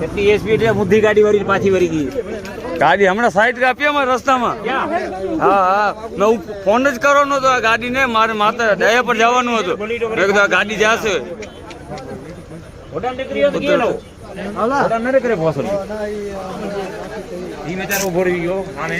કેટલી છે મુદ્દી ગાડી વળી પાછી વળી ગઈ. ગાડી હમણાં સાઈડ કાપી અમારે રસ્તામાં. હા હા. મેં હું ફોન જ કરવાનો હતો આ ગાડીને. મારે માતા દયા પર જવાનું હતું. મેં કીધું આ ગાડી જશે. નરે કરે પહોંચો ઈ મેચાર ઊભો રહી ગયો માને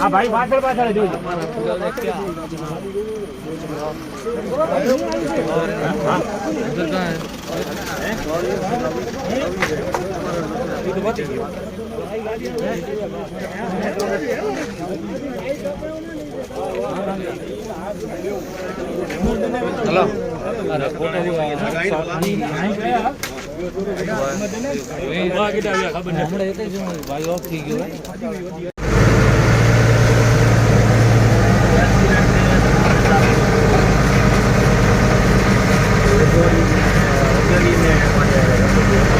હા ભાઈ પાછળ પાછળ જોઈ હલો ફોટો હમણાં એટલે ભાઈ ઓફ થઈ ગયો porque